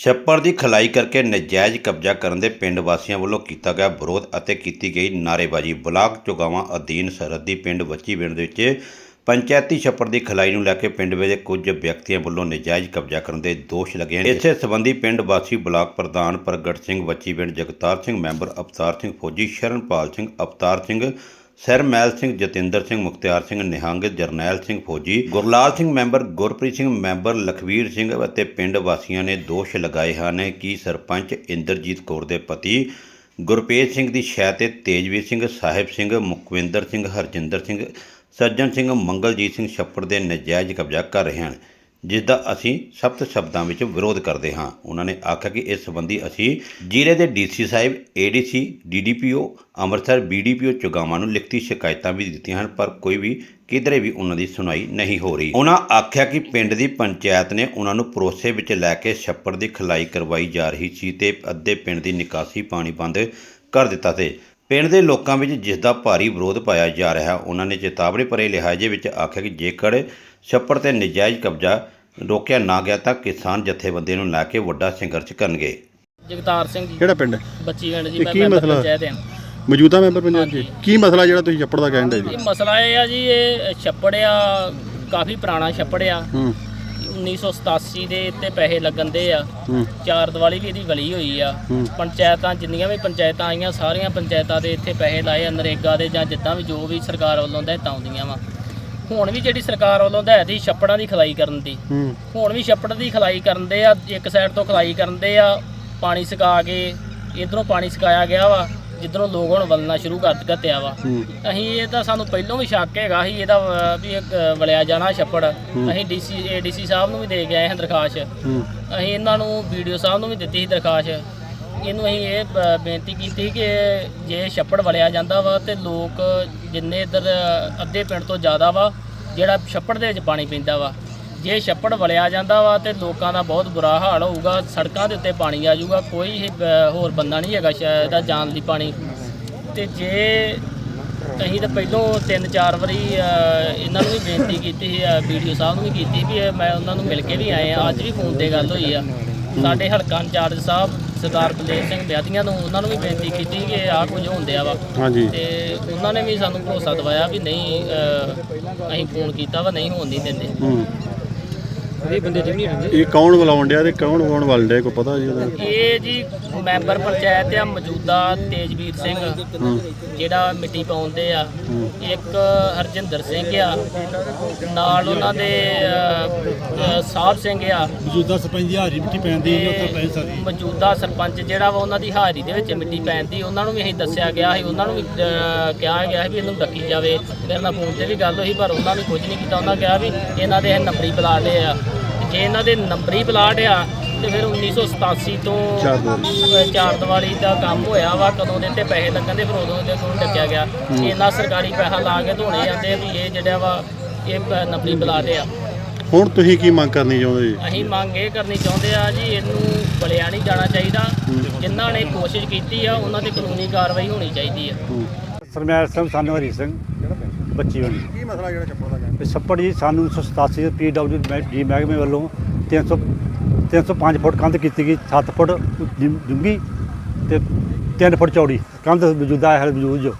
ਛੱਪੜ ਦੀ ਖਲਾਈ ਕਰਕੇ ਨਜਾਇਜ਼ ਕਬਜ਼ਾ ਕਰਨ ਦੇ ਪਿੰਡ ਵਾਸੀਆਂ ਵੱਲੋਂ ਕੀਤਾ ਗਿਆ ਵਿਰੋਧ ਅਤੇ ਕੀਤੀ ਗਈ ਨਾਅਰੇਬਾਜ਼ੀ। ਬਲਾਕ ਚੋਗਾਵਾਂ ਅਧੀਨ ਸਰਹੱਦੀ ਪਿੰਡ ਵੱਚੀ ਪਿੰਡ ਦੇ ਵਿੱਚ ਪੰਚਾਇਤੀ ਛੱਪੜ ਦੀ ਖਲਾਈ ਨੂੰ ਲੈ ਕੇ ਪਿੰਡ ਵਿੱਚ ਕੁਝ ਵਿਅਕਤੀਆਂ ਵੱਲੋਂ ਨਜਾਇਜ਼ ਕਬਜ਼ਾ ਕਰਨ ਦੇ ਦੋਸ਼ ਲੱਗੇ ਹਨ ਇਸੇ ਸੰਬੰਧੀ ਪਿੰਡ ਵਾਸੀ ਬਲਾਕ ਪ੍ਰਧਾਨ ਪ੍ਰਗਟ ਸਿੰਘ, ਵੱਚੀ ਪਿੰਡ ਜਗਤਾਰ ਸਿੰਘ, ਮੈਂਬਰ ਅਵਤਾਰ ਸਿੰਘ ਫੌਜੀ ਸ਼ਰਨਪਾਲ ਸਿੰਘ, ਅਵਤਾਰ ਸਿੰਘ ਸਰਮੈਲ ਸਿੰਘ, ਜਤਿੰਦਰ ਸਿੰਘ, ਮੁਖਤਿਆਰ ਸਿੰਘ, ਨਿਹੰਗ, ਜਰਨੈਲ ਸਿੰਘ ਫੌਜੀ, ਗੁਰਲਾਲ ਸਿੰਘ ਮੈਂਬਰ, ਗੁਰਪ੍ਰੀਤ ਸਿੰਘ ਮੈਂਬਰ, ਲਖਵੀਰ ਸਿੰਘ ਅਤੇ ਪਿੰਡ ਵਾਸੀਆਂ ਨੇ ਦੋਸ਼ ਲਗਾਏ ਹਨ ਕਿ ਸਰਪੰਚ ਇੰਦਰਜੀਤ ਕੌਰ ਦੇ ਪਤੀ ਗੁਰਪ੍ਰੀਤ ਸਿੰਘ ਦੀ ਸ਼ਹਿ ਤੇ ਤੇਜਵੀਰ ਸਿੰਘ, ਸਾਹਿਬ ਸਿੰਘ ਮੁਖਵਿੰਦਰ ਸਿੰਘ, ਹਰਜਿੰਦਰ ਸਿੰਘ, ਸੱਜਣ ਸਿੰਘ, ਮੰਗਲਜੀਤ ਸਿੰਘ ਛੱਪੜ ਦੇ ਨਜਾਇਜ਼ ਕਬਜ਼ਾ ਕਰ ਰਹੇ ਹਨ। ਜਿਸ ਦਾ ਅਸੀਂ ਸਖਤ ਸ਼ਬਦਾਂ ਵਿੱਚ ਵਿਰੋਧ ਕਰਦੇ ਹਾਂ। ਉਹਨਾਂ ਨੇ ਆਖਿਆ ਕਿ ਇਸ ਸੰਬੰਧੀ ਅਸੀਂ ਜ਼ਿਲ੍ਹੇ ਦੇ ਡੀਸੀ ਸਾਹਿਬ ADC DDPO Amritsar BDPO Chugawan ਨੂੰ ਲਿਖਤੀ ਸ਼ਿਕਾਇਤਾਂ ਵੀ ਦਿੱਤੀਆਂ ਹਨ, ਪਰ ਕੋਈ ਵੀ ਕਿਧਰੇ ਵੀ ਉਹਨਾਂ ਦੀ ਸੁਣਾਈ ਨਹੀਂ ਹੋ ਰਹੀ। ਉਹਨਾਂ ਆਖਿਆ ਕਿ ਪਿੰਡ ਦੀ ਪੰਚਾਇਤ ਨੇ ਉਹਨਾਂ ਨੂੰ ਭਰੋਸੇ ਵਿੱਚ ਲੈ ਕੇ ਛੱਪੜ ਦੀ ਖਲਾਈ ਕਰਵਾਈ ਜਾ ਰਹੀ ਸੀ ਤੇ ਅੱਧੇ ਪਿੰਡ ਦੀ ਨਿਕਾਸੀ ਪਾਣੀ ਬੰਦ ਕਰ ਦਿੱਤਾ ਸੀ ਪਿੰਡ ਦੇ ਲੋਕਾਂ ਵਿੱਚ ਜਿਸ ਦਾ ਭਾਰੀ ਵਿਰੋਧ ਪਾਇਆ ਜਾ ਰਿਹਾ, ਉਹਨਾਂ ਨੇ ਚੇਤਾਵਨੀ ਭਰੇ ਲਿਹਾਜ਼ੇ ਵਿੱਚ ਆਖਿਆ ਕਿ ਜੇਕਰ ਛੱਪੜ ਤੇ ਨਜਾਇਜ਼ ਕਬਜ਼ਾ ਰੋਕਿਆ ਨਾ ਗਿਆ ਤਾਂ ਕਿਸਾਨ ਜਥੇਬੰਦੀ ਨੂੰ ਲੈ ਕੇ ਵੱਡਾ ਸੰਘਰਸ਼ ਕਰਨਗੇ। ਜਗਤਾਰ ਸਿੰਘ ਜੀ। ਕਿਹੜਾ ਪਿੰਡ? ਹੈ ਬੱਚੀ ਪਿੰਡ ਜੀ ਮੈਂ ਕੀ ਮੈਂਬਰ ਮਸਲਾ? ਪੰਚਾਇਤ ਹਾਂ। ਮੌਜੂਦਾ ਮੈਂਬਰ ਪੰਜਾਬ ਜੀ। ਕੀ ਮਸਲਾ ਜਿਹੜਾ ਤੁਸੀਂ ਛੱਪੜ ਦਾ ਕਹਿੰਦੇ ਜੀ? ਇਹ ਮਸਲਾ ਇਹ ਆ ਜੀ ਇਹ ਛੱਪੜ ਆ ਕਾਫੀ ਪੁਰਾਣਾ ਛੱਪੜ ਆ। ਹੂੰ। 1987 ਦੇ ਇੱਥੇ ਪੈਸੇ ਲੱਗਣ ਦੇ ਆ। ਹੂੰ। ਚਾਰ ਦੀਵਾਲੀ ਵੀ ਇਹਦੀ ਵਲੀ ਹੋਈ ਆ। ਹੂੰ। ਪੰਚਾਇਤਾਂ ਜਿੰਨੀਆਂ ਵੀ ਪੰਚਾਇਤਾਂ ਆਈਆਂ ਸਾਰੀਆਂ ਪੰਚਾਇਤਾਂ ਦੇ ਇੱਥੇ ਪੈਸੇ ਲਾਏ ਆ ਨਰੇਗਾ ਦੇ ਜਾਂ ਜਿੱਦਾਂ ਵੀ ਜੋ ਵੀ ਸਰਕਾਰ ਵੱਲੋਂ ਹਦਾਇਤਾਂ ਆਉਂਦੀਆਂ ਵਾ। ਹੁਣ ਵੀ ਜਿਹੜੀ ਸਰਕਾਰ ਵੱਲੋਂ ਹਦਾਇਤ ਸੀ ਛੱਪੜਾਂ ਦੀ ਖਲਾਈ ਕਰਨ ਦੀ ਹੂੰ। ਹੁਣ ਵੀ ਛੱਪੜ ਦੀ ਖਲਾਈ ਕਰਨ ਦੇ ਆ ਇੱਕ ਸਾਈਡ ਤੋਂ ਖਲਾਈ ਕਰਨ ਦੇ ਆ ਪਾਣੀ ਸਕਾ ਕੇ ਇਧਰੋਂ ਪਾਣੀ ਸਕਾਇਆ ਗਿਆ ਵਾ ਜਿੱਧਰੋਂ ਲੋਕ ਹੁਣ ਵਲਣਾ ਸ਼ੁਰੂ ਕਰ ਦਿੱਤਿਆ ਵਾ। ਹੂੰ। ਅਸੀਂ ਇਹ ਤਾਂ ਸਾਨੂੰ ਪਹਿਲਾਂ ਵੀ ਸ਼ੱਕ ਹੈਗਾ ਸੀ ਇਹਦਾ ਵੀ ਅਹ, ਵਲਿਆ ਜਾਣਾ ਛੱਪੜ। ਅਸੀਂ ਡੀਸੀ ਏਡੀਸੀ ਸਾਹਿਬ ਨੂੰ ਵੀ ਦੇ ਕੇ ਆਏ ਹਾਂ ਦਰਖਾਸਤ ਹੂੰ। ਅਸੀਂ ਇਹਨਾਂ ਨੂੰ ਵੀਡੀਓ ਸਾਹਿਬ ਨੂੰ ਵੀ ਦਿੱਤੀ ਸੀ ਦਰਖਾਸਤ ਇਹਨੂੰ ਅਸੀਂ ਇਹ ਬ- ਬੇਨਤੀ ਕੀਤੀ ਕਿ ਜੇ ਛੱਪੜ ਵਲਿਆ ਜਾਂਦਾ ਵਾ ਤੇ ਲੋਕ ਜਿੰਨੇ ਇੱਧਰ ਅੱਧੇ ਪਿੰਡ ਤੋਂ ਜ਼ਿਆਦਾ ਵਾ ਜਿਹੜਾ ਛੱਪੜ ਦੇ ਵਿੱਚ ਪਾਣੀ ਪੈਂਦਾ ਵਾ ਜੇ ਛੱਪੜ ਵਲਿਆ ਜਾਂਦਾ ਵਾ ਤੇ ਲੋਕਾਂ ਦਾ ਬਹੁਤ ਬੁਰਾ ਹਾਲ ਹੋਊਗਾ ਸੜਕਾਂ ਦੇ ਉੱਤੇ ਪਾਣੀ ਆ ਜਾਊਗਾ ਕੋਈ ਇਹ ਬ- ਹੋਰ ਬੰਦਾ ਨਹੀਂ ਹੈਗਾ ਸ਼ਾਇਦ ਇਹਦਾ ਜਾਣ ਲਈ ਪਾਣੀ। ਤੇ ਜੇ ਅਸੀਂ ਤਾਂ ਪਹਿਲੋਂ ਤਿੰਨ ਚਾਰ ਵਾਰੀ ਅ, ਇਹਨਾਂ ਨੂੰ ਵੀ ਬੇਨਤੀ ਕੀਤੀ ਸੀ ਵੀਡੀਓ ਸਾਹਿਬ ਨੂੰ ਵੀ ਕੀਤੀ ਵੀ ਇਹ ਮੈਂ ਉਹਨਾਂ ਨੂੰ ਮਿਲ ਕੇ ਵੀ ਆਏ ਆ ਅੱਜ ਵੀ ਫੋਨ ਤੇ ਗੱਲ ਹੋਈ ਆ। ਸਾਡੇ ਹਲਕਾ ਇੰਚਾਰਜ ਸਾਹਿਬ ਸਰਦਾਰ ਬਲਦੇਵ ਸਿੰਘ ਬਿਆਦੀਆਂ ਨੂੰ ਉਹਨਾਂ ਨੂੰ ਵੀ ਬੇਨਤੀ ਕੀਤੀ ਕਿ ਆਹ ਕੁਝ ਹੁੰਦਿਆ ਵਾ। ਹਾਂਜੀ। ਤੇ ਉਹਨਾਂ ਨੇ ਵੀ ਸਾਨੂੰ ਭਰੋਸਾ ਦਿਵਾਇਆ ਵੀ ਨਹੀਂ ਅਸੀਂ ਫੋਨ ਕੀਤਾ ਵਾ ਨਹੀਂ ਹੋਣ ਨਹੀਂ ਦਿੰਦੇ। ਹੂੰ। ਇਹ ਬੰਦੇ ਜਿੰਨੀ ਇਹ ਕੌਣ ਬੁਲਾਉਣ ਡਿਆ ਤੇ ਕੌਣ ਕੌਣ ਵੱਲ ਡਿਆ ਕੋਈ ਪਤਾ ਜੀ ਉਹਦਾ? ਇਹ ਜੀ ਮੈਂਬਰ ਪੰਚਾਇਤ ਆ ਮੌਜੂਦਾ ਤੇਜਵੀਰ ਸਿੰਘ ਜਿਹੜਾ ਮਿੱਟੀ ਪਾਉਂਦੇ ਆ। ਇੱਕ ਹਰਜਿੰਦਰ ਸਿੰਘ ਆ। ਨਾਲ ਉਹਨਾਂ ਦੇ ਸਾਹਿਬ ਸਿੰਘ ਆ। ਮੌਜੂਦਾ ਸਰਪੰਚ ਦੀ ਹਾਜ਼ਰੀ ਮਿੱਟੀ ਪੈਂਦੀ ਹੈ ਉੱਥੇ ਪੈ ਸਾਰੀ ਮੌਜੂਦਾ ਸਰਪੰਚ ਜਿਹੜਾ ਵਾ ਉਹਨਾਂ ਦੀ ਹਾਜ਼ਰੀ ਦੇ ਵਿੱਚ ਮਿੱਟੀ ਪੈਂਦੀ ਉਹਨਾਂ ਨੂੰ ਵੀ ਅਸੀਂ ਦੱਸਿਆ ਗਿਆ ਸੀ ਉਹਨਾਂ ਨੂੰ ਵੀ ਕਿਹਾ ਗਿਆ ਸੀ ਵੀ ਇਹਨੂੰ ਡੱਕੀ ਜਾਵੇ। ਮੇਰੇ ਨਾਲ ਫੋਨ ਤੇ ਵੀ ਗੱਲ ਹੋਈ ਪਰ ਉਹਨਾਂ ਨੇ ਕੁਝ ਨਹੀਂ ਕੀਤਾ। ਉਹਨਾਂ ਕਿਹਾ ਵੀ ਇਹਨਾਂ ਦੇ ਇਹ ਨੰਬਰੀ ਪਲਾਟ ਆ। ਜੇ ਇਹਨਾਂ ਦੇ ਨੰਬਰੀ ਪਲਾਟ ਆ ਤੇ ਫਿਰ 1987 ਤੋਂ ਚਾਰ ਦੀਵਾਰੀ। ਦਾ ਕੰਮ ਹੋਇਆ ਵਾ ਕਦੋਂ ਦੇ ਤੇ ਪੈਸੇ ਲੱਗਣ ਦੇ ਫਿਰ ਉਦੋਂ ਦੇ ਕੋਲ ਡੱਕਿਆ ਗਿਆ। ਇਹਨਾਂ ਸਰਕਾਰੀ ਪੈਸਾ ਲਾ ਕੇ ਧੋਣੇ ਜਾਂਦੇ ਵੀ ਇਹ ਜਿਹੜਾ ਵਾ ਇਹ ਨੰਬਰੀ ਪਲਾਟ ਆ। ਹੁਣ ਤੁਸੀਂ ਕੀ ਮੰਗ ਕਰਨੀ ਚਾਹੁੰਦੇ ਜੀ? ਅਸੀਂ ਮੰਗ ਇਹ ਕਰਨੀ ਚਾਹੁੰਦੇ ਆ ਜੀ ਇਹਨੂੰ ਬਲਿਆ ਨਹੀਂ ਜਾਣਾ ਚਾਹੀਦਾ। ਜਿਨ੍ਹਾਂ ਨੇ ਕੋਸ਼ਿਸ਼ ਕੀਤੀ ਆ ਉਹਨਾਂ ਤੇ ਕਾਨੂੰਨੀ ਕਾਰਵਾਈ ਹੋਣੀ ਚਾਹੀਦੀ ਆ। ਸਰਮੈਲ ਸਿੰਘ ਸਾਨੂੰ ਹਰੀ ਸਿੰਘ। ਬੱਚੀ ਬਣੀ ਕੀ ਮਸਲਾ ਜਿਹੜਾ ਛੱਪੜ ਦਾ ਕਹਿੰਦੇ ਇਹ ਛੱਪੜ ਜੀ ਸਾਨੂੰ 1987 ਦੇ ਪੀਡਬਲਯੂ ਡੀ ਮਹਿਕਮੇ ਵੱਲੋਂ 300 305 ਫੁੱਟ ਕੰਧ ਕੀਤੀ ਗਈ 7 ਫੁੱਟ ਡੂੰ- ਡੂੰਘੀ ਤੇ 3 ਫੁੱਟ ਚੌੜੀ। ਕੰਧ ਮੌਜੂਦਾ ਹੈ ਮੌਜੂਦ ਜੋ।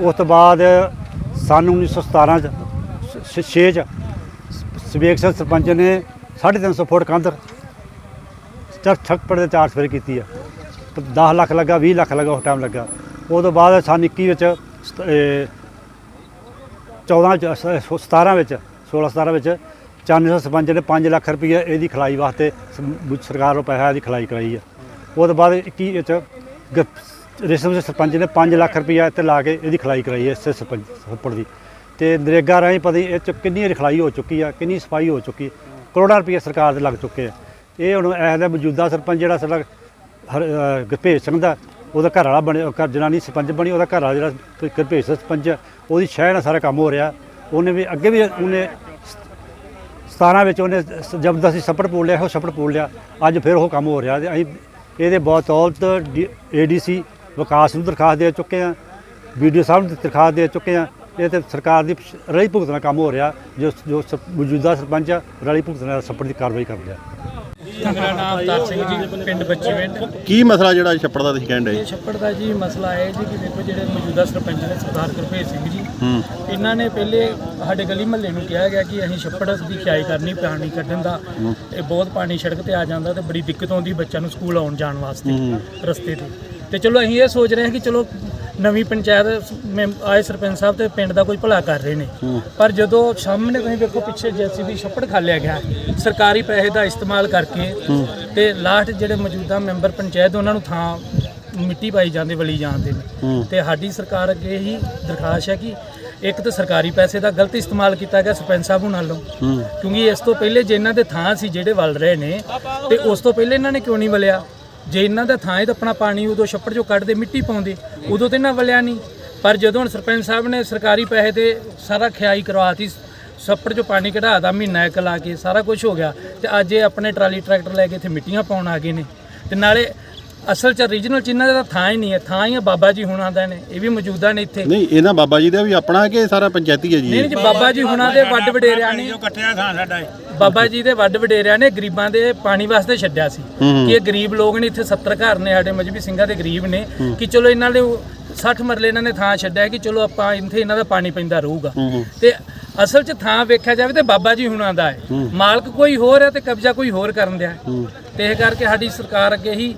ਉਸ ਤੋਂ ਬਾਅਦ ਸਾਨੂੰ 1917 ਚ 6 ਚ ਸਵੇਕ ਸਿੰਘ ਸਰਪੰਚ ਨੇ 350 ਫੁੱਟ ਕੰਧ ਛੱਪੜ ਦੇ ਚਾਰ ਸਵੇਰ ਕੀਤੀ ਆ। 10 ਲੱਖ ਲੱਗਾ 20 ਲੱਖ ਲੱਗਾ ਉਸ ਟਾਈਮ ਲੱਗਾ। ਉਹ ਤੋਂ ਬਾਅਦ ਸਨ 21 ਵਿੱਚ 14 ਚ ਸ- 17 ਵਿੱਚ 16 17 ਵਿੱਚ ਚਾਨਣ ਸਰਪੰਚ ਨੇ 5 ਲੱਖ ਰੁਪਏ ਇਹਦੀ ਖਲਾਈ ਵਾਸਤੇ ਸਰਕਾਰ ਨੂੰ ਪੈਸਾ ਇਹਦੀ ਖਲਾਈ ਕਰਾਈ ਆ। ਉਹ ਤੋਂ ਬਾਅਦ 21 ਵਿੱਚ ਗ- ਰੇਸ਼ਮ ਦੇ ਸਰਪੰਚ ਨੇ 5 ਲੱਖ ਰੁਪਏ ਤੇ ਲਾ ਕੇ ਇਹਦੀ ਖਲਾਈ ਕਰਾਈ ਹੈ ਇਸੇ ਸਰਪੰਚ ਸਰਪੜ ਦੀ। ਤੇ ਨਰੇਗਾ ਰਾਹੀਂ ਪਤਾ ਇਹ ਚ ਕਿੰਨੀ ਵਾਰੀ ਹੋ ਚੁੱਕੀ ਆ ਕਿੰਨੀ ਸਫ਼ਾਈ ਹੋ ਚੁੱਕੀ ਕਰੋੜਾਂ ਰੁਪਏ ਸਰਕਾਰ ਦੇ ਲੱਗ ਚੁੱਕੇ ਆ। ਇਹ ਹੁਣ ਇਹ ਦਾ ਮੌਜੂਦਾ ਸਰਪੰਚ ਜਿਹੜਾ ਸਾਡਾ ਹਰ ਅ, ਗੁਰਭੇਜ ਸਿੰਘ ਦਾ ਉਹਦਾ ਘਰ ਵਾਲਾ ਬਣੇ ਘਰ ਜਨਾਨੀ ਸਰਪੰਚ ਬਣੀ ਉਹਦਾ ਘਰ ਵਾਲਾ ਜਿਹੜਾ ਗੁਰਭੇਜ ਸਰਪੰਚ ਆ, ਉਹਦੀ ਸ਼ਹਿ ਨਾਲ ਸਾਰਾ ਕੰਮ ਹੋ ਰਿਹਾ। ਉਹਨੇ ਵੀ ਅੱਗੇ ਵੀ ਉਹਨੇ 17 ਵਿੱਚ ਉਹਨੇ ਜ਼ਬਰਦਸਤੀ ਛੱਪੜ ਪੋਲ ਲਿਆ ਉਹ ਛੱਪੜ ਪੋਲ ਲਿਆ। ਅੱਜ ਫਿਰ ਉਹ ਕੰਮ ਹੋ ਰਿਹਾ ਤੇ ਅਸੀਂ ਇਹਦੇ ਬਤੌਲਤ ਏਡੀਸੀ ਵਿਕਾਸ ਨੂੰ ਦਰਖਾਸਤ ਦੇ ਚੁੱਕੇ ਆ ਵੀਡੀਓ ਸਾਹਿਬ ਨੂੰ ਦਰਖਾਸਤ ਦੇ ਚੁੱਕੇ ਆ ਇਹ ਤੇ ਸਰਕਾਰ ਦੀ ਰਲੀ ਭੁਗਤਣਾ ਕੰਮ ਹੋ ਰਿਹਾ ਜੋ ਜੋ ਮੌਜੂਦਾ ਸਰਪੰਚ ਆ ਰਲੀ ਭੁਗਤਣਾ ਛੱਪੜ ਦੀ ਕਾਰਵਾਈ ਕਰ ਰਿਹਾ। ਮੇਰਾ ਨਾਮ ਅਵਤਾਰ ਸਿੰਘ ਜੀ ਪਿੰਡ ਬੱਚੀਵਿੰਡ। ਕੀ ਮਸਲਾ ਜਿਹੜਾ ਇਹ ਛੱਪੜ ਦਾ ਤੁਸੀਂ ਕਹਿੰਦੇ ਇਹ ਛੱਪੜ ਦਾ ਜੀ ਮਸਲਾ ਹੈ ਜੀ ਕਿ ਦੇਖੋ ਜਿਹੜੇ ਮੌਜੂਦਾ ਸਰਪੰਚ ਨੇ ਸਰਦਾਰ ਗੁਰਭੇਜ ਸਿੰਘ ਜੀ ਹੂੰ। ਇਹਨਾਂ ਨੇ ਪਹਿਲੇ ਸਾਡੇ ਗਲੀ ਮਹੱਲੇ ਨੂੰ ਕਿਹਾ ਗਿਆ ਕਿ ਅਸੀਂ ਛੱਪੜ ਦੀ ਖਿਆਈ ਕਰਨੀ ਪਾਣੀ ਕੱਢਣ ਦਾ। ਇਹ ਬਹੁਤ ਪਾਣੀ ਸੜਕ ਤੇ ਆ ਜਾਂਦਾ ਤੇ ਬੜੀ ਦਿੱਕਤ ਆਉਂਦੀ ਬੱਚਿਆਂ ਨੂੰ ਸਕੂਲ ਆਉਣ ਜਾਣ ਵਾਸਤੇ ਰਸਤੇ ਤੇ। ਤੇ ਚਲੋ ਅਸੀਂ ਇਹ ਸੋਚ ਰਹੇ ਹਾਂ ਕਿ ਚਲੋ ਨਵੀਂ ਪੰਚਾਇਤ ਮੈਂਬ- ਆਏ ਸਰਪੰਚ ਸਾਹਿਬ ਤੇ ਪਿੰਡ ਦਾ ਕੋਈ ਭਲਾ ਕਰ ਰਹੇ ਨੇ। ਪਰ ਜਦੋਂ ਸਾਹਮਣੇ ਤੁਸੀਂ ਵੇਖੋ ਪਿੱਛੇ ਜੈਸੀਬੀ ਛੱਪੜ ਖਾਲਿਆ ਗਿਆ। ਸਰਕਾਰੀ ਪੈਸੇ ਦਾ ਇਸਤੇਮਾਲ ਕਰਕੇ ਤੇ ਲਾਸਟ ਜਿਹੜੇ ਮੌਜੂਦਾ ਮੈਂਬਰ ਪੰਚਾਇਤ ਉਹਨਾਂ ਨੂੰ ਥਾਂ ਮਿੱਟੀ ਪਾਈ ਜਾਂਦੇ ਵਲੀ ਜਾਂਦੇ ਨੇ ਤੇ ਸਾਡੀ ਸਰਕਾਰ ਅੱਗੇ ਹੀ ਦਰਖਾਸਤ ਹੈ ਕਿ ਇੱਕ ਤਾਂ ਸਰਕਾਰੀ ਪੈਸੇ ਦਾ ਗਲਤ ਇਸਤੇਮਾਲ ਕੀਤਾ ਗਿਆ ਸਰਪੰਚ ਸਾਹਿਬ ਹੁਣਾਂ ਵੱਲੋਂ। ਕਿਉਂਕਿ ਇਸ ਤੋਂ ਪਹਿਲੇ ਜੇ ਇਹਨਾਂ ਦੇ ਥਾਂ ਸੀ ਜਿਹੜੇ ਵੱਲ ਰਹੇ ਨੇ ਤੇ ਉਸ ਤੋਂ ਪਹਿਲੇ ਇਹਨਾਂ ਨੇ ਕਿਉਂ ਨਹੀਂ ਵਲਿਆ? ਜੇ ਇਹਨਾਂ ਦਾ ਥਾਂ ਹੈ ਤਾਂ ਆਪਣਾ ਪਾਣੀ ਉਦੋਂ ਛੱਪੜ ਚੋਂ ਕੱਢਦੇ ਮਿੱਟੀ ਪਾਉਂਦੇ ਉਦੋਂ ਤੇ ਇਹਨਾਂ ਵਲਿਆ ਨਹੀਂ। ਪਰ ਜਦੋਂ ਹੁਣ ਸਰਪੰਚ ਸਾਹਿਬ ਨੇ ਸਰਕਾਰੀ ਪੈਸੇ ਤੇ ਸਾਰਾ ਖਿਆਈ ਕਰਵਾਤੀ ਛੱਪੜ ਚੋਂ ਪਾਣੀ ਕਢਾਤਾ ਮਹੀਨਾ ਇੱਕ ਲਾ ਕੇ ਸਾਰਾ ਕੁਝ ਹੋ ਗਿਆ ਤੇ ਅੱਜ ਇਹ ਆਪਣੇ ਟਰਾਲੀ ਟਰੈਕਟਰ ਲੈ ਕੇ ਇੱਥੇ ਮਿੱਟੀਆਂ ਪਾਉਣ ਆ ਗਏ ਨੇ। ਤੇ ਨਾਲੇ ਅਸਲ ਚ ਰੀਜਨਲ ਚ ਇਹਨਾਂ ਦਾ ਥਾਂ ਹੀ ਨਹੀਂ ਹੈ ਥਾਂ ਹੀ ਆ ਬਾਬਾ ਜੀ ਹੁਣਾਂ ਦਾ ਨੇ ਇਹ ਵੀ ਮੌਜੂਦਾ ਨੇ ਇੱਥੇ। ਨਹੀਂ ਇਹਨਾਂ ਬਾਬਾ ਜੀ ਦਾ ਵੀ ਆਪਣਾ ਕਿ ਸਾਰਾ ਪੰਚਾਇਤੀ ਹੈ ਜੀ? ਨਹੀਂ ਇਹ? ਜੀ ਬਾਬਾ ਜੀ ਹੁਣਾਂ ਦੇ ਵੱਡ ਵਡੇਰਿਆਂ ਨੇ। ਬਾਬਾ ਜੀ ਦੇ ਵੱਡ ਵਡੇਰਿਆਂ ਨੇ ਗਰੀਬਾਂ ਦੇ ਪਾਣੀ ਵਾਸਤੇ ਛੱਡਿਆ ਸੀ। ਕਿ ਇਹ ਗਰੀਬ ਲੋਕ ਨੇ ਇੱਥੇ 70 ਘਰ ਨੇ ਸਾਡੇ ਮਜਬੀ ਸਿੰਘਾਂ ਦੇ ਗਰੀਬ ਨੇ। ਕਿ ਚਲੋ ਇਹਨਾਂ ਦੇ 60 ਮਰਲੇ ਇਹਨਾਂ ਨੇ ਥਾਂ ਛੱਡਿਆ ਕਿ ਚਲੋ ਆਪਾਂ ਇੱਥੇ ਇਹਨਾਂ ਦਾ ਪਾਣੀ ਪੈਂਦਾ ਰਹੂਗਾ। ਤੇ ਅਸਲ 'ਚ ਥਾਂ ਵੇਖਿਆ ਜਾਵੇ ਤੇ ਬਾਬਾ ਜੀ ਹੁਣਾਂ ਦਾ ਹੈ। ਮਾਲਕ ਕੋਈ ਹੋਰ ਹੈ ਤੇ ਕਬਜ਼ਾ ਕੋਈ ਹੋਰ ਕਰਨ ਦਿਆ। ਤੇ ਇਹ ਕਰਕੇ ਸਾਡੀ ਸਰਕਾਰ ਅੱਗੇ ਹੀ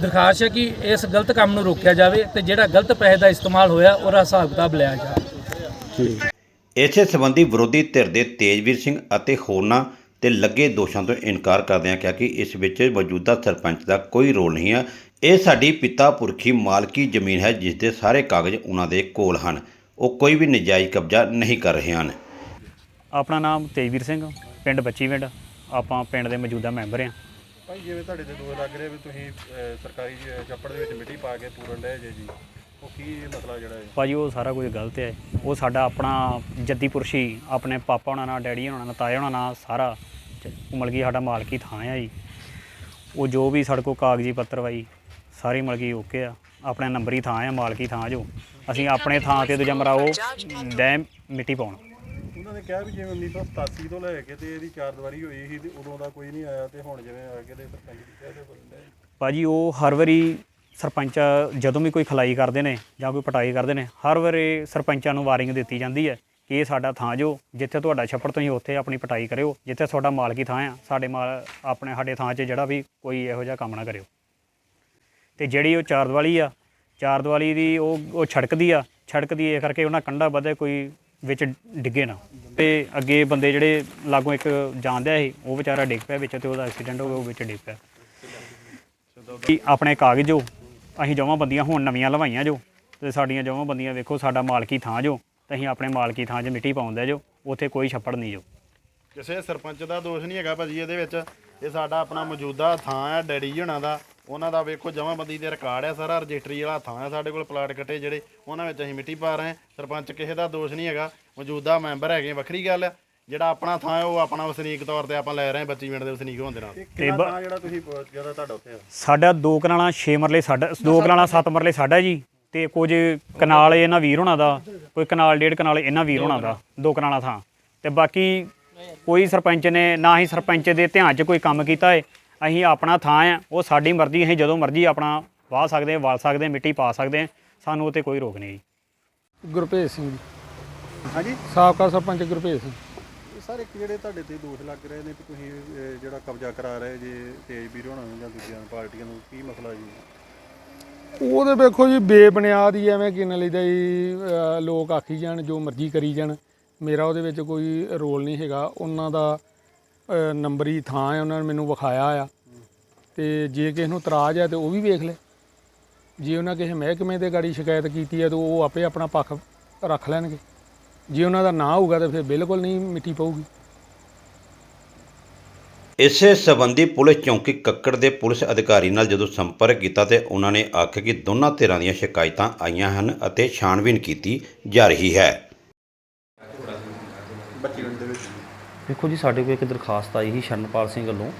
ਦਰਖਾਸਤ ਹੈ ਕਿ ਇਸ ਗਲਤ ਕੰਮ ਨੂੰ ਰੋਕਿਆ ਜਾਵੇ ਤੇ ਜਿਹੜਾ ਗਲਤ ਪੈਸੇ ਦਾ ਇਸਤੇਮਾਲ ਹੋਇਆ ਉਹਦਾ ਹਿਸਾਬ ਕਿਤਾਬ ਲਿਆ ਜਾਵੇ। ਇਸੇ ਸੰਬੰਧੀ ਵਿਰੋਧੀ ਧਿਰ ਦੇ ਤੇਜਵੀਰ ਸਿੰਘ ਅਤੇ ਹੋਰਨਾਂ ਤੇ ਲੱਗੇ ਦੋਸ਼ਾਂ ਤੋਂ ਇਨਕਾਰ ਕਰਦਿਆਂ ਕਿਹਾ ਕਿ ਇਸ ਵਿੱਚ ਮੌਜੂਦਾ ਸਰਪੰਚ ਦਾ ਕੋਈ ਰੋਲ ਨਹੀਂ ਹੈ ਇਹ ਸਾਡੀ ਪਿਤਾ ਪੁਰਖੀ ਮਾਲਕੀ ਜ਼ਮੀਨ ਹੈ ਜਿਸ ਦੇ ਸਾਰੇ ਕਾਗਜ਼ ਉਹਨਾਂ ਦੇ ਕੋਲ ਹਨ। ਉਹ ਕੋਈ ਵੀ ਨਜਾਇਜ਼ ਕਬਜ਼ਾ ਨਹੀਂ ਕਰ ਰਹੇ ਹਨ। ਆਪਣਾ ਨਾਮ ਤੇਜਵੀਰ ਸਿੰਘ ਪਿੰਡ ਬੱਚੀਵਿੰਡ। ਆਪਾਂ ਪਿੰਡ ਦੇ ਮੌਜੂਦਾ ਮੈਂਬਰ ਆ ਭਾਈ ਜਿਵੇਂ ਤੁਹਾਡੇ ਤੇ ਦੋਸ਼ ਲੱਗ ਰਿਹਾ ਵੀ ਤੁਸੀਂ ਅਹ, ਸਰਕਾਰੀ ਅਹ, ਛੱਪੜ ਦੇ ਵਿੱਚ ਮਿੱਟੀ ਪਾ ਕੇ ਪੂਰਨ ਡਏ ਜੇ ਜੀ ਉਹ ਕੀ ਮਸਲਾ ਜਿਹੜਾ ਹੈ ਭਾਜੀ ਉਹ ਸਾਰਾ ਕੁਝ ਗਲਤ ਹੈ। ਉਹ ਸਾਡਾ ਆਪਣਾ ਜੱਦੀ ਪੁਰਸ਼ੀ ਆਪਣੇ ਪਾਪਾ ਹੋਣਾ ਨਾਲ ਡੈਡੀ ਹੋਣਾ ਨਾਲ ਤਾਏ ਹੋਣਾ ਨਾਲ ਸਾਰਾ ਮਲਕੀ ਸਾਡਾ ਮਾਲਕੀ ਥਾਂ ਆ ਜੀ। ਉਹ ਜੋ ਵੀ ਸਾਡੇ ਕੋਲ ਕਾਗਜ਼ੀ ਪੱਤਰ ਵਾਈ ਸਾਰੀ ਮਲਕੀ ਓਕੇ ਆ। ਆਪਣੇ ਨੰਬਰੀ ਥਾਂ ਆ ਮਾਲਕੀ ਥਾਂ ਜੋ। ਅਸੀਂ ਆਪਣੇ ਥਾਂ ਤੇ ਦੂਜਾ ਮਰਾਓ ਡੈਮ ਮਿੱਟੀ ਪਾਉਣ। ਉਹਨਾਂ ਨੇ ਕਿਹਾ ਵੀ ਜਿਵੇਂ 1987 ਤੋਂ ਲੈ ਕੇ ਤੇ ਇਹਦੀ ਚਾਰ ਦੀਵਾਰੀ ਹੋਈ ਸੀ ਤੇ ਉਦੋਂ ਦਾ ਕੋਈ ਨਹੀਂ ਆਇਆ ਤੇ ਹੁਣ ਜਿਵੇਂ ਅੱਗੇ ਦੇ ਸਰਪੰਚ ਦੀ ਕਿਹਾ ਤੇ ਬੰਦੇ ਭਾਜੀ ਉਹ ਹਰ ਵਾਰੀ ਸਰਪੰਚ ਜਦੋਂ ਵੀ ਕੋਈ ਖਲਾਈ ਕਰਦੇ ਨੇ ਜਾਂ ਕੋਈ ਪਟਾਈ ਕਰਦੇ ਨੇ, ਹਰ ਵਾਰੀ ਸਰਪੰਚਾਂ ਨੂੰ ਵਾਰਿੰਗ ਦਿੱਤੀ ਜਾਂਦੀ ਹੈ ਕਿ ਇਹ ਸਾਡਾ ਥਾਂ ਜੋ, ਜਿੱਥੇ ਤੁਹਾਡਾ ਛੱਪੜ ਤੁਸੀਂ ਉੱਥੇ ਆਪਣੀ ਪਟਾਈ ਕਰਿਓ, ਜਿੱਥੇ ਤੁਹਾਡਾ ਮਾਲਕੀ ਥਾਂ ਆ, ਸਾਡੇ ਮਾਲ, ਆਪਣੇ, ਸਾਡੇ ਥਾਂ 'ਚ ਜਿਹੜਾ ਵੀ ਕੋਈ ਇਹੋ ਜਿਹਾ ਕੰਮ ਨਾ ਕਰਿਓ। ਤੇ ਜਿਹੜੀ ਉਹ ਚਾਰ ਦੀਵਾਲੀ ਆ ਚਾਰ ਦੀਵਾਲੀ ਦੀ ਉਹ ਉਹ ਛੜਕਦੀ ਆ, ਛੜਕਦੀ ਇਹ ਕਰਕੇ ਉਹਨਾਂ ਕੰਡਾ ਵਧੇ ਕੋਈ ਵਿੱਚ ਡਿੱਗੇ ਨਾ। ਤੇ ਅੱਗੇ ਬੰਦੇ ਜਿਹੜੇ ਲਾਗੋਂ ਇੱਕ ਜਾਂਦਿਆ ਸੀ, ਉਹ ਵਿਚਾਰਾ ਡਿੱਗ ਪਿਆ ਵਿੱਚ ਤੇ ਉਹਦਾ ਐਕਸੀਡੈਂਟ ਹੋ ਗਿਆ, ਉਹ ਵਿੱਚ ਡਿੱਗ ਪਿਆ। ਕਿ ਆਪਣੇ ਕਾਗਜ਼ੋ ਅਸੀਂ ਜਮਾਂ ਬੰਦੀਆਂ ਹੁਣ ਨਵੀਆਂ ਲਵਾਈਆਂ ਜੋ, ਤੇ ਸਾਡੀਆਂ ਜਮਾਂ ਬੰਦੀਆਂ ਵੇਖੋ ਸਾਡਾ ਮਾਲਕੀ ਥਾਂ ਜੋ, ਤੇ ਅਸੀਂ ਆਪਣੇ ਮਾਲਕੀ ਥਾਂ 'ਚ ਮਿੱਟੀ ਪਾਉਂਦੇ ਜੋ, ਉੱਥੇ ਕੋਈ ਛੱਪੜ ਨਹੀਂ ਜੋ। ਕਿਸੇ ਸਰਪੰਚ ਦਾ ਦੋਸ਼ ਨਹੀਂ ਹੈਗਾ ਭਾਜੀ ਇਹਦੇ ਵਿੱਚ, ਇਹ ਸਾਡਾ ਆਪਣਾ ਮੌਜੂਦਾ ਥਾਂ ਹੈ, ਡੈਡੀ ਜੀ ਹੋਣਾ ਦਾ, ਉਹਨਾਂ ਦਾ ਵੇਖੋ ਜਮਾਬੰਦੀ ਦੇ ਰਿਕਾਰਡ ਹੈ ਸਾਰਾ, ਰਜਿਸਟਰੀ ਵਾਲਾ ਥਾਂ ਹੈ ਸਾਡੇ ਕੋਲ, ਪਲਾਟ ਕੱਟੇ ਜਿਹੜੇ, ਉਹਨਾਂ ਵਿੱਚ ਅਸੀਂ ਮਿੱਟੀ ਪਾ ਰਹੇ ਹਾਂ। ਸਰਪੰਚ ਕਿਸੇ ਦਾ ਦੋਸ਼ ਨਹੀਂ ਹੈਗਾ, ਮੌਜੂਦਾ ਮੈਂਬਰ ਹੈਗੇ, ਵੱਖਰੀ ਗੱਲ ਹੈ। ਜਿਹੜਾ ਆਪਣਾ ਥਾਂ ਹੈ ਉਹ ਆਪਣਾ ਵਸਨੀਕ ਤੌਰ ਤੇ ਆਪਾਂ ਲੈ ਰਹੇ ਹਾਂ 25 ਮਿੰਟ ਦੇ ਵਸਨੀਕ ਹੋਣ ਦੇ ਨਾਲ। ਤੇ ਬ- ਜਿਹੜਾ ਤੁਸੀਂ ਪ- ਜਿਹੜਾ ਤੁਹਾਡਾ ਉੱਥੇ ਆ? ਸਾਡਾ ਦੋ ਕਨਾਲਾਂ 6 ਮਰਲੇ ਸਾਡਾ ਦੋ ਕਨਾਲਾਂ 7 ਮਰਲੇ ਸਾਡਾ ਜੀ ਤੇ ਕੁਝ ਕਨਾਲ ਇਹਨਾਂ ਵੀਰ ਹੋਣਾ ਦਾ ਕੋਈ ਕਨਾਲ ਡੇਢ ਕਨਾਲ ਇਹਨਾਂ ਵੀਰ ਹੋਣਾ ਦਾ ਦੋ ਕਨਾਲਾਂ ਥਾਂ। ਤੇ ਬਾਕੀ ਕੋਈ ਸਰਪੰਚ ਨੇ ਨਾ ਹੀ ਸਰਪੰਚ ਦੇ ਧਿਆਨ 'ਚ ਕੋਈ ਕੰਮ ਕੀਤਾ ਏ ਅਸੀਂ ਆਪਣਾ ਥਾਂ ਆ ਉਹ ਸਾਡੀ ਮਰਜ਼ੀ ਅਸੀਂ ਜਦੋਂ ਮਰਜ਼ੀ ਆਪਣਾ ਵਾਹ ਸਕਦੇ ਹਾਂ ਵਾਲ ਸਕਦੇ ਹਾਂ ਮਿੱਟੀ ਪਾ ਸਕਦੇ ਹਾਂ ਸਾਨੂੰ ਉਤੇ ਕੋਈ ਰੋਕ ਨਹੀਂ ਜੀ। ਗੁਰਭੇਜ ਸਿੰਘ ਜੀ। ਹਾਂਜੀ? ਸਾਬਕਾ ਸਰਪੰਚ ਗੁਰਭੇਜ ਸਿੰਘ। ਸਾਰੇ ਇੱਕ ਜਿਹੜੇ ਤੁਹਾਡੇ ਤੇ ਦੋਸ਼ ਲੱਗ ਰਹੇ ਨੇ ਕਿ ਤੁਸੀਂ ਅਹ, ਜਿਹੜਾ ਕਬਜ਼ਾ ਕਰਾ ਰਹੇ ਜੇ ਤੇਜ ਹੋਣਾ ਨੂੰ ਜਾਂ ਦੂਜੀਆਂ ਪਾਰਟੀਆਂ ਨੂੰ ਕੀ ਮਸਲਾ ਜੀ? ਉਹ ਤੇ ਵੇਖੋ ਜੀ ਬੇਬੁਨਿਆਦ ਹੀ ਐਵੇਂ ਕਿਨ ਲਈਦਾ ਜੀ ਅਹ ਲੋਕ ਆਖੀ ਜਾਣ ਜੋ ਮਰਜ਼ੀ ਕਰੀ ਜਾਣ। ਮੇਰਾ ਉਹਦੇ ਵਿੱਚ ਕੋਈ ਰੋਲ ਨਹੀਂ ਹੈਗਾ। ਉਹਨਾਂ ਦਾ ਅਹ ਨੰਬਰੀ ਥਾਂ ਹੈ ਉਹਨਾਂ ਨੇ ਮੈਨੂੰ ਵਿਖਾਇਆ ਆ। ਤੇ ਜੇ ਕਿਸੇ ਨੂੰ ਇਤਰਾਜ਼ ਹੈ ਤੇ ਉਹ ਵੀ ਵੇਖ ਲੈ। ਜੇ ਉਹਨਾਂ ਕਿਸੇ ਮਹਿਕਮੇ ਦੇ ਗਾੜੀ ਸ਼ਿਕਾਇਤ ਕੀਤੀ ਹੈ ਤਾਂ ਉਹ ਆਪੇ ਆਪਣਾ ਪੱਖ ਰੱਖ ਲੈਣਗੇ। ਜੇ ਉਹਨਾਂ ਦਾ ਨਾਂ ਹੋਊਗਾ ਤਾਂ ਫਿਰ ਬਿਲਕੁਲ ਨਹੀਂ ਮਿੱਟੀ ਪਊਗੀ। ਇਸੇ ਸੰਬੰਧੀ ਪੁਲਿਸ ਚੌਂਕੀ ਕੱਕੜ ਦੇ ਪੁਲਿਸ ਅਧਿਕਾਰੀ ਨਾਲ ਜਦੋਂ ਸੰਪਰਕ ਕੀਤਾ ਤੇ ਉਹਨਾਂ ਨੇ ਆਖਿਆ ਕਿ ਦੋਨਾਂ ਧਿਰਾਂ ਦੀਆਂ ਸ਼ਿਕਾਇਤਾਂ ਆਈਆਂ ਹਨ ਅਤੇ ਛਾਣਬੀਨ ਕੀਤੀ ਜਾ ਰਹੀ ਹੈ। ਦੇਖੋ ਜੀ ਸਾਡੇ ਕੋਲ ਇੱਕ ਦਰਖਾਸਤ ਆਈ ਸੀ ਸ਼ਰਨਪਾਲ ਸਿੰਘ ਵੱਲੋਂ।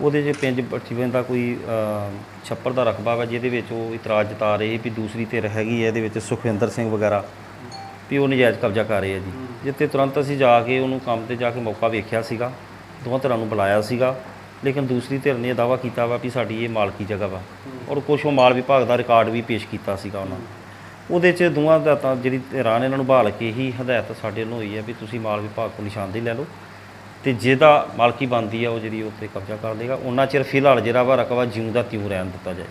ਉਹਦੇ 'ਚ ਪਿੰਡ ਬਠੀਵਿੰਦ ਦਾ ਕੋਈ ਅ, ਛੱਪੜ ਦਾ ਰਕਬਾ ਵਾ ਜਿਹਦੇ ਵਿੱਚ ਉਹ ਇਤਰਾਜ਼ ਜਤਾ ਰਹੇ ਵੀ ਦੂਸਰੀ ਧਿਰ ਹੈਗੀ ਹੈ ਇਹਦੇ ਵਿੱਚ ਸੁਖਵਿੰਦਰ ਸਿੰਘ ਵਗੈਰਾ। ਵੀ ਉਹ ਨਜਾਇਜ਼ ਕਬਜ਼ਾ ਕਰ ਰਹੇ ਆ ਜੀ। ਜਿੱਥੇ ਤੁਰੰਤ ਅਸੀਂ ਜਾ ਕੇ ਉਹਨੂੰ ਕੰਮ ਤੇ ਜਾ ਕੇ ਮੌਕਾ ਵੇਖਿਆ ਸੀਗਾ ਦੋਵਾਂ ਧਿਰਾਂ ਨੂੰ ਬੁਲਾਇਆ ਸੀਗਾ ਲੇਕਿਨ ਦੂਸਰੀ ਧਿਰ ਨੇ ਦਾਵਾ ਕੀਤਾ ਵਾ ਵੀ ਸਾਡੀ ਇਹ ਮਾਲਕੀ ਜਗ੍ਹਾ ਵਾ ਔਰ ਕੁਛ ਉਹ ਮਾਲ ਵਿਭਾਗ ਦਾ ਰਿਕਾਰਡ ਵੀ ਪੇਸ਼ ਕੀਤਾ ਸੀਗਾ ਉਹਨਾਂ ਨੇ। ਉਹਦੇ 'ਚ ਦੋਵਾਂ ਦਾ ਤਾਂ ਜਿਹੜੀ ਧਿਰਾਂ ਨੇ ਇਹਨਾਂ ਨੂੰ ਬਹਾਲ ਕੇ ਹੀ ਹਦਾਇਤ ਸਾਡੇ ਵੱਲੋਂ ਹੋਈ ਹੈ ਵੀ ਤੁਸੀਂ ਮਾਲ ਵਿਭਾਗ ਕੋਲ ਨਿਸ਼ਾਨਦੇਹੀ ਲੈ ਲਓ ਤੇ ਜਿਹਦਾ ਮਾਲਕੀ ਬਣਦੀ ਆ ਉਹ ਜਿਹੜੀ ਉੱਤੇ ਕਬਜ਼ਾ ਕਰ ਲੇਗਾ ਉਹਨਾਂ ਚਿਰ ਫਿਲਹਾਲ ਜਿਹੜਾ ਵਾ ਰਕਬਾ ਜਿਉਂ ਦਾ ਤਿਉਂ ਰਹਿਣ ਦਿੱਤਾ ਜਾਏ।